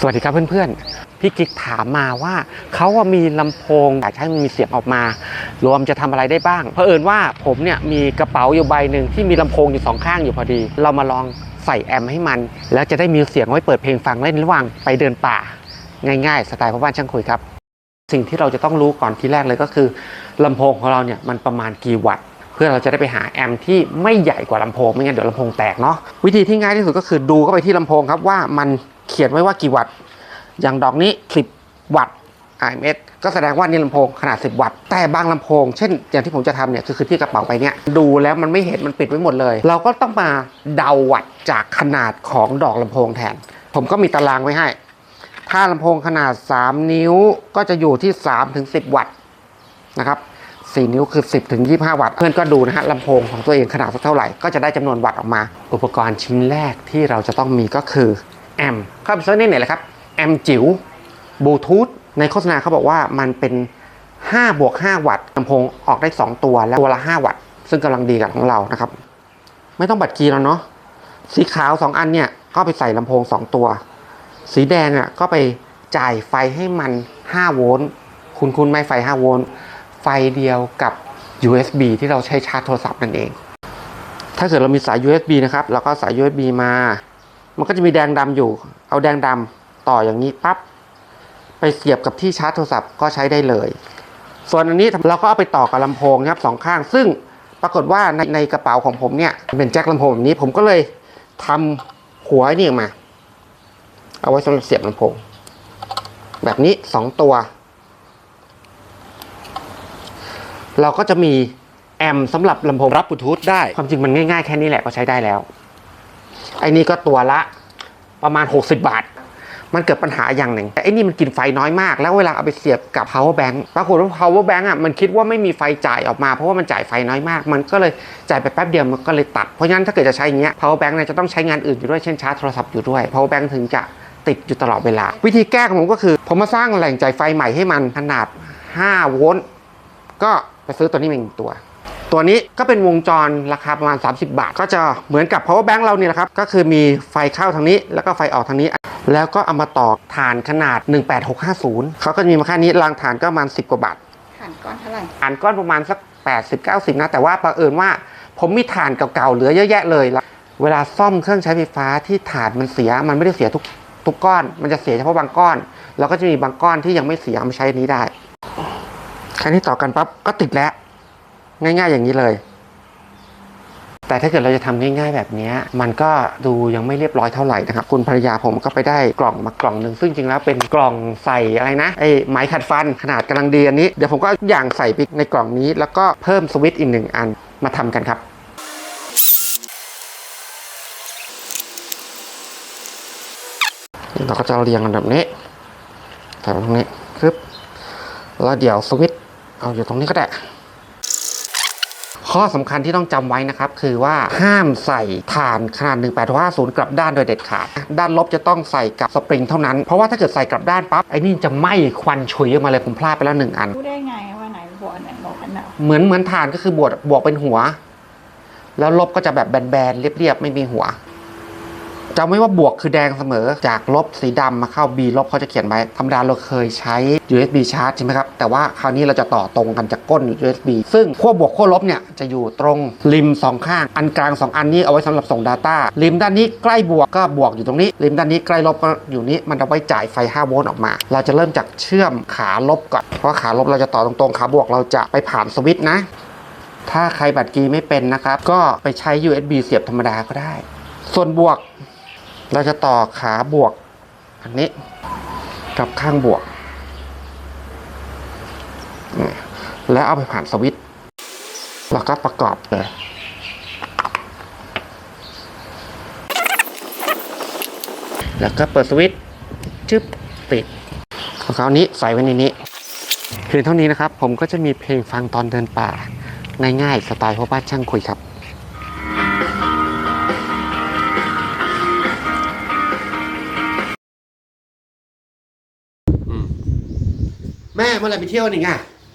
สวัสดีครับเพื่อนๆ พี่กิ๊กถามมาว่าเขาว่ามีลำโพงอยากให้มันมีเสียงออกมา รวมจะทำอะไรได้บ้าง เพราะเอิญว่าผมเนี่ยมีกระเป๋าอยู่ใบหนึ่งที่มีลำโพงอยู่สองข้างอยู่พอดี เรามาลองใส่แอมให้มัน แล้วจะได้มีเสียงไว้เปิดเพลงฟังเล่นระหว่างไปเดินป่า ง่ายๆ สไตล์พ่อบ้านช่างคุยครับ สิ่งที่เราจะต้องรู้ก่อนที่แรกเลยก็คือลำโพงของเราเนี่ยมันประมาณกี่วัตต์เพื่อเราจะได้ไปหาแอมที่ไม่ใหญ่กว่าลำโพงไม่งั้นเดี๋ยวลำโพงแตกเนาะวิธีที่ง่ายที่สุดก็คือดูเข้าไปที่ลำโพงครับว่ามัน เขียนไว้ว่ากี่วัตต์ อย่างดอกนี้ 10 วัตต์ IMS ก็แสดงว่านี่ลำโพงขนาด 10 วัตต์ แต่บางลำโพง เช่น อย่างที่ผมจะทำเนี่ยคือคือที่กระเป๋าไปเนี่ยดูแล้วมันไม่เห็นมันปิดไว้หมดเลย เราก็ต้องมาเดาวัตต์จากขนาดของดอกลำโพงแทน ผมก็มีตารางไว้ให้ ถ้าลำโพงขนาด 3 นิ้วก็จะอยู่ที่3ถึง10 วัตต์นะครับ4 นิ้วคือ 10ถึง25 วัตต์ เพื่อนก็ดูนะฮะลำโพงของตัวเองขนาดสักเท่าไหร่ ก็จะได้จำนวนวัตต์ออกมา อุปกรณ์ชิ้นแรกที่เราจะต้องมีก็คือ แอมเข้าไปเซิร์ชนี่ไหนเลยครับแอมจิ๋วบลูทูธในโฆษณาเขาบอกว่ามันเป็น5บวก5วัตต์ลำโพงออกได้ 2 ตัวและตัวละ 5 วัตต์ ซึ่งกำลังดีกับของเรานะครับ ไม่ต้องบัตรกีแล้วเนาะสีขาว 2 อันเนี่ย ก็ไปใส่ลำโพง 2 ตัว สีแดงอะก็ไปจ่ายไฟให้มัน 5 โวลต์คุณคุณไม่ไฟ 5 โวลต์ไฟเดียวกับ USB ที่เราใช้ชาร์จโทรศัพท์นั่นเอง ถ้าเกิดเรามีสาย USB นะครับ เราก็สาย USB มา มันก็จะมีแดงดำอยู่ เอาแดงดำต่ออย่างนี้ปั๊บไปเสียบกับที่ชาร์จโทรศัพท์ก็ใช้ได้เลย ส่วนอันนี้เราก็เอาไปต่อกับลำโพงนะครับสองข้าง ซึ่งปรากฏว่าในในกระเป๋าของผมเนี่ยเป็นแจ็คลำโพงแบบนี้ผมก็เลยทำหัวนี่ออกมา เอาไว้สำหรับเสียบลำโพง แบบนี้สองตัว เราก็จะมีแอมสำหรับลำโพงรับบลูทูธได้ ความจริงมันง่ายๆแค่นี้แหละก็ใช้ได้แล้ว ไอ้นี่ก็ตัวละประมาณ 60 บาท มันเกิดปัญหาอย่างหนึ่ง แต่ไอ้นี่มันกินไฟน้อยมาก แล้วเวลาเอาไปเสียบกับ power bank ปรากฏว่า power bank อะมันคิดว่าไม่มีไฟจ่ายออกมาเพราะว่ามันจ่ายไฟน้อยมาก มันก็เลยจ่ายไปแป๊บเดียวมันก็เลยตัด เพราะฉะนั้นถ้าเกิดจะใช้อย่างเงี้ย power bank เนี่ยจะต้องใช้งานอื่นอยู่ด้วยเช่นชาร์จโทรศัพท์อยู่ด้วย power bank ถึงจะติดอยู่ตลอดเวลา วิธีแก้ของผมก็คือผมมาสร้างแหล่งจ่ายไฟใหม่ให้มันขนาด 5 โวลต์ก็ไปซื้อตัวนี้มาอีกตัว ตัวนี้ก็เป็นวงจรราคาประมาณ 30 บาท ก็จะเหมือนกับ power bank เราเนี่ยแหละครับ ก็คือมีไฟเข้าทางนี้ แล้วก็ไฟออกทางนี้ แล้วก็เอามาต่อถ่านขนาด 18650 เขาก็จะมีมาค่านี้รางถ่านก็ประมาณ 10 กว่าบาทผ่านก้อนเท่าไหร่ถ่านก้อนประมาณสัก 80 90 นะ แต่ว่าประเอิญว่าผมมีถ่านเก่าๆเหลือเยอะแยะเลยแล้วเวลาซ่อมเครื่องใช้ไฟฟ้าที่ถ่านมันเสียมันไม่ได้เสียทุกทุกก้อน มันจะเสียเฉพาะบางก้อน แล้วก็จะมีบางก้อนที่ยังไม่เสียเอามาใช้อันนี้ได้แค่นี้ต่อกันปั๊บก็ติดแล้ว ง่าย ๆ อย่างนี้เลย แต่ถ้าเกิดเราจะทำง่าย ๆ แบบนี้ มันก็ดูยังไม่เรียบร้อยเท่าไหร่นะครับ คุณภรรยาผมก็ไปได้กล่องมากล่องหนึ่งซึ่งจริงแล้วเป็นกล่องใส่อะไรนะไอ้ไม้ขัดฟันขนาดกำลังดีอันนี้เดี๋ยวผมก็อย่างใส่ไปในกล่องนี้ แล้วก็เพิ่มสวิตช์อีกหนึ่งอันมาทำกันครับเราก็จะเรียงกันแบบนี้ใส่ตรงนี้ปึ๊บแล้วเดี๋ยวสวิตช์เอาอยู่ตรงนี้ก็ได้ ข้อสำคัญที่ต้องจำไว้นะครับ คือว่าห้ามใส่ถ่านขนาด 1850 กลับด้านโดยเด็ดขาด ด้านลบจะต้องใส่กับสปริงเท่านั้น เพราะว่าถ้าเกิดใส่กลับด้านปั๊บไอ้นี่จะไหม้ควันฉุยออกมาเลยผมพลาดไปแล้วหนึ่งอันรู้ได้ไงว่าไหนบวกอันไหนลบอันไหนเหมือนเหมือนถ่านก็คือบวกบวกเป็นหัว แล้วลบก็จะแบบแบนๆเรียบๆไม่มีหัว จำไว้ว่าบวกคือแดงเสมอ จากลบสีดำมาเข้า B ลบเขาจะเขียนไว้ธรรมดาเราเคยใช้ USB ชาร์จใช่ไหมครับ แต่ว่าคราวนี้เราจะต่อตรงกันจากก้น USB ซึ่งขั้วบวกขั้วลบเนี่ยจะอยู่ตรงริมสองข้าง อันกลางสองอันนี้เอาไว้สำหรับส่ง Data ริมด้านนี้ใกล้บวกก็บวกอยู่ตรงนี้ ริมด้านนี้ใกล้ลบก็อยู่นี้มันเอาไว้จ่ายไฟ 5 โวลต์ออกมา เราจะเริ่มจากเชื่อมขาลบก่อนเพราะขาลบเราจะต่อตรงๆขาบวกเราจะไปผ่านสวิตช์นะ ถ้าใครบัตรกีไม่เป็นนะครับก็ไปใช้ USB เสียบธรรมดาก็ได้ ส่วนบวก เราจะต่อขาบวก อันนี้กับข้างบวก แล้วเอาไปผ่านสวิตช์แล้วก็ประกอบเลยแล้วก็เปิดสวิตช์จึ๊บปิดของเขานี้ใส่ไว้ในนี้เพียงเท่านี้นะครับ ผมก็จะมีเพลงฟังตอนเดินป่า ง่ายๆสไตล์พ่อบ้านช่างคุยครับ แม่เมื่อไหรไปเที่ยวนี่ไง